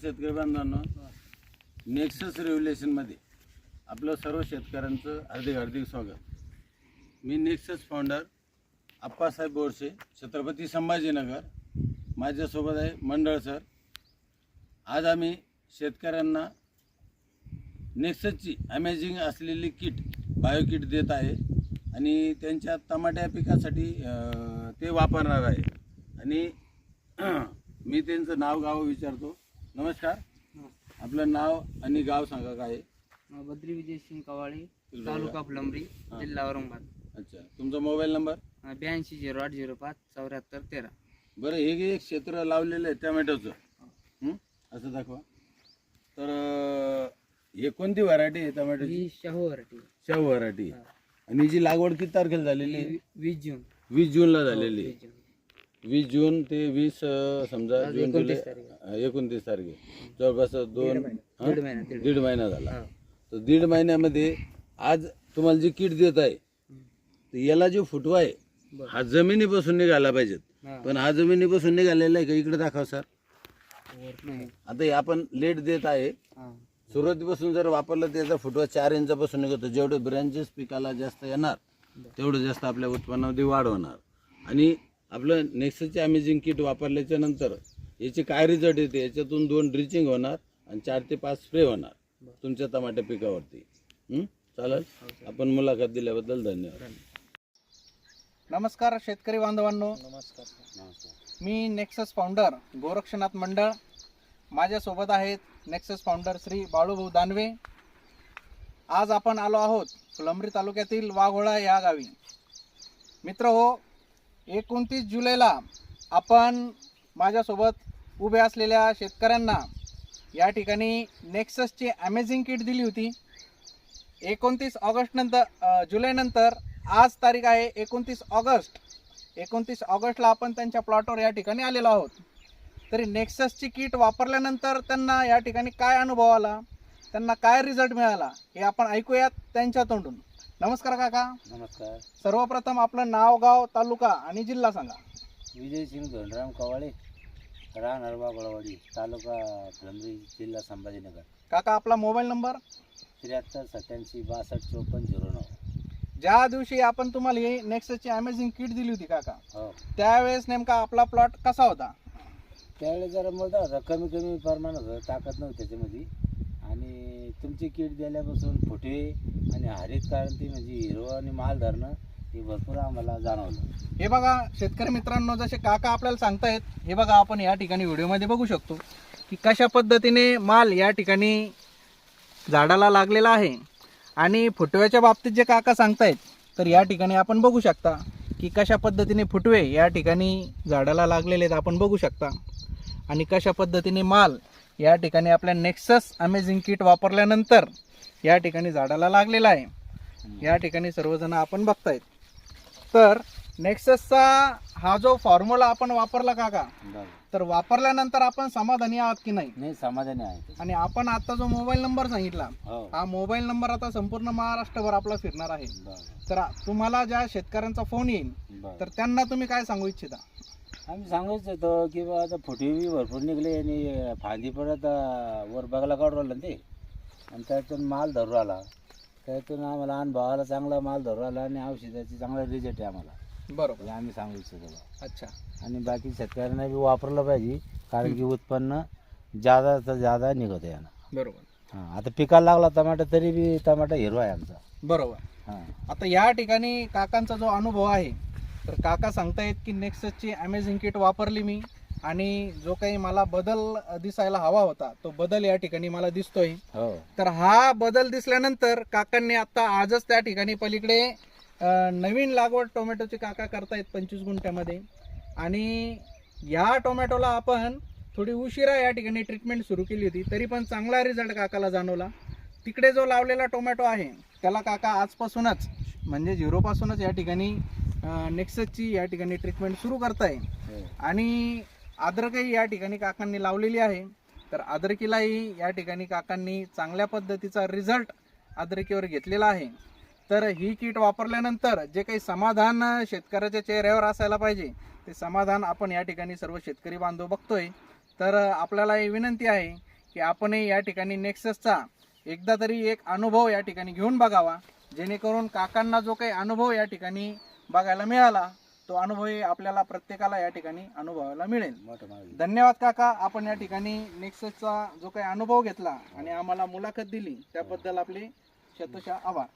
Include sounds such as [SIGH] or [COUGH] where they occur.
शेतकरी बांधवांनो नेक्सस रेव्होल्युशनमध्ये आपलं सर्व शेतकऱ्यांचं हार्दिक हार्दिक स्वागत. मी नेक्सस फाउंडर आप्पासाहेब बोरसे छत्रपती संभाजीनगर. माझ्यासोबत आहे मंडळ सर. आज आम्ही शेतकऱ्यांना नेक्ससची अमेझिंग असलेली किट बायो किट देत आहे आणि त्यांच्या टमाट्या पिकासाठी ते वापरणार आहे. आणि [CLEARS THROAT] मी त्यांचं नाव गाव विचारतो. नमस्कार. आपलं नाव आणि गाव सांगा काय? बद्री विजय सिंग कवाळे तालुका फुलंब्री जिल्हा औरंगाबाद. अच्छा. तुमचा मोबाईल नंबर? ब्याऐंशी झिरो आठ झिरो पाच चौऱ्याहत्तर तेरा. बरं हे जे एक क्षेत्र लावलेलं आहे टमॅटोचं हं? असं दाखवा. तर अं, हे कोणती व्हरायटी आहे टमॅटोची? ही शाहू व्हरायटी शाहू व्हरायटी आणि जी लागवड किती तारखेला झालेली आहे? वीस जून. वीस जूनला झालेली आहे. वीस जून. वीस जून ते वीस अं, समजा आज जून जुलै एकोणतीस तारीख एकोणतीस. जवळपास दोन हं? दीड महिना दीड दीड महिना झाला हा. तर दीड महिन्यामध्ये आज तुम्हाला जी किट देत आहे तर याला जो फुटवा आहे बरं. हा जमिनीपासून निघाला पाहिजेत हा. पण हा जमिनीपासून निघालेला आहे का इकडे दाखव सर नाही आता हे आपण लेट देत आहे हा. सुरुवातीपासून जर वापरलं तर त्याचा फुटवा चार इंचापासून निघतो जेवढे ब्रँचेस पिकाला जास्त येणार तेवढं जास्त आपल्या उत्पन्नामध्ये वाढ होणार आणि आपलं नेक्स्टचे अमेझिंग किट वापरल्याच्या नंतर याचे काय रिझल्ट येते? याच्यातून दोन ड्रिचिंग होणार आणि चार ते पाच स्प्रे होणार तुमच्या टमाट्या पिकावरती. हं? चालेल? आपण मुलाखत दिल्याबद्दल धन्यवाद. नमस्कार शेतकरी बांधवांनो. नमस्कार मी नेक्सस फाउंडर गोरक्षनाथ मंडळ. माझ्यासोबत आहेत नेक्सस फाउंडर श्री बाळूभाऊ दानवे. आज आपण आलो आहोत फुलंब्री तालुक्यातील वाघोळा या गावी. मित्र हो एकोणतीस जुलैला आपण माझ्यासोबत उभे असलेल्या शेतकऱ्यांना या ठिकाणी नेक्ससची अमेझिंग किट दिली होती. एकोणतीस ऑगस्टनंतर जुलैनंतर आज तारीख आहे एकोणतीस ऑगस्ट. एकोणतीस ऑगस्टला आपण त्यांच्या प्लॉटवर या ठिकाणी आलेलो आहोत. तरी नेक्ससची किट वापरल्यानंतर त्यांना या ठिकाणी काय अनुभव आला? त्यांना काय रिझल्ट मिळाला? हे आपण ऐकूयात त्यांच्या तोंडून. नमस्कार काका. नमस्कार. सर्वप्रथम आपलं नाव गाव तालुका आणि जिल्हा सांगा. विजय सिंग धोंडराम कवाळे राहणार बागोळावाडी तालुका फुलंब्री जिल्हा संभाजीनगर. काका आपला मोबाईल नंबर? त्र्याहत्तर सत्याऐंशी बासष्ट चोपन्न झिरो नऊ. ज्या दिवशी आपण तुम्हाला ही नेक्ससची अमेझिंग किट दिली होती काका हो. त्यावेळेस नेमका आपला प्लॉट कसा होता? त्यावेळेस जरा मोठा होता कमी कमी प्रमाणात होतं ताकद नव्हती त्याच्यामध्ये. आणि तुमची किट दिल्यापासून फुटे आणि हरित क्रांती म्हणजे हिरवं आणि माल धरणं हे भरपूर आम्हाला जाणवलं. हे बघा शेतकरी मित्रांनो जसे काका आपल्याला सांगतायत हे बघा आपण या ठिकाणी व्हिडिओमध्ये बघू शकतो की कशा पद्धतीने माल या ठिकाणी झाडाला लागलेला आहे. आणि फुटव्याच्या बाबतीत जे काका सांगतायत तर या ठिकाणी आपण बघू शकता की कशा पद्धतीने फुटवे या ठिकाणी झाडाला लागलेले आहेत आपण बघू शकता. आणि कशा पद्धतीने माल या ठिकाणी आपल्या नेक्सस अमेझिंग किट वापरल्यानंतर या ठिकाणी झाडाला लागलेला आहे. या ठिकाणी सर्वजण आपण बघतायत. तर नेक्ससचा हा जो फॉर्म्युला आपण वापरला काका बरं. तर वापरल्यानंतर आपण समाधानी आहात की नाही? नाही समाधानी आहे. आणि आपण आता जो मोबाईल नंबर सांगितला हो. हा मोबाईल नंबर आता संपूर्ण महाराष्ट्रभर आपला फिरणार आहे. तर तुम्हाला ज्या शेतकऱ्यांचा फोन येईल तर त्यांना तुम्ही काय सांगू इच्छिता? आम्ही सांगूच होतो की बा आता फुटे बी भरपूर निघले आणि फांदी परत वर बघायला काढून राहिलं ना ते. आणि त्यातून माल धरू आला त्यातून आम्हाला अनुभवाला चांगला माल धरू आला आणि औषधाची चांगला रिझल्ट आहे आम्हाला. बरोबर. आम्ही सांगू इच्छितो. अच्छा. आणि बाकी शेतकऱ्यांना बी वापरलं पाहिजे कारण की उत्पन्न जादा तर जादा निघत आहे यानं. बरोबर. हां आता पिकाला लागला टमाटा तरी बी टमाटा हिरवा आहे आमचा. बरोबर. हां. आता या ठिकाणी काकांचा जो अनुभव आहे तर काका सांगतायत की नेक्ससची अमेझिंग किट वापरली मी आणि जो काही मला बदल दिसायला हवा होता तो बदल या ठिकाणी मला दिसतोय. हो. तर हा बदल दिसल्यानंतर काकांनी आता आजच त्या ठिकाणी पलीकडे नवीन लागवड टोमॅटोची काका करतायत पंचवीस गुंठ्यामध्ये. आणि या टोमॅटोला आपण थोडी उशिरा या ठिकाणी ट्रीटमेंट सुरू केली होती तरी पण चांगला रिझल्ट काकाला जाणवला. तिकडे जो लावलेला टोमॅटो आहे त्याला काका आजपासूनच म्हणजे झिरोपासूनच या ठिकाणी नेक्सटची या ठिकाणी ट्रीटमेंट सुरू करताय. हो. आणि अद्रकही या ठिकाणी काकांनी लावलेली आहे. तर अद्रकीलाही या ठिकाणी काकांनी चांगल्या पद्धतीचा रिझल्ट अद्रकीवर घेतलेला आहे. तर ही किट वापरल्यानंतर जे काही समाधान शेतकऱ्याच्या चेहऱ्यावर असायला पाहिजे ते समाधान आपण या ठिकाणी सर्व शेतकरी बांधव बघतोय. तर आपल्याला ही विनंती आहे की आपणही या ठिकाणी नेक्ससचा एकदा तरी एक अनुभव या ठिकाणी घेऊन बघावा. जेणेकरून काकांना जो काही अनुभव या ठिकाणी बघायला मिळाला तो अनुभवही आपल्याला प्रत्येकाला या ठिकाणी अनुभवायला मिळेल. धन्यवाद काका आपण या ठिकाणी नेक्ससचा जो काही अनुभव घेतला आणि आम्हाला मुलाखत दिली त्याबद्दल आपले शतशः आभार.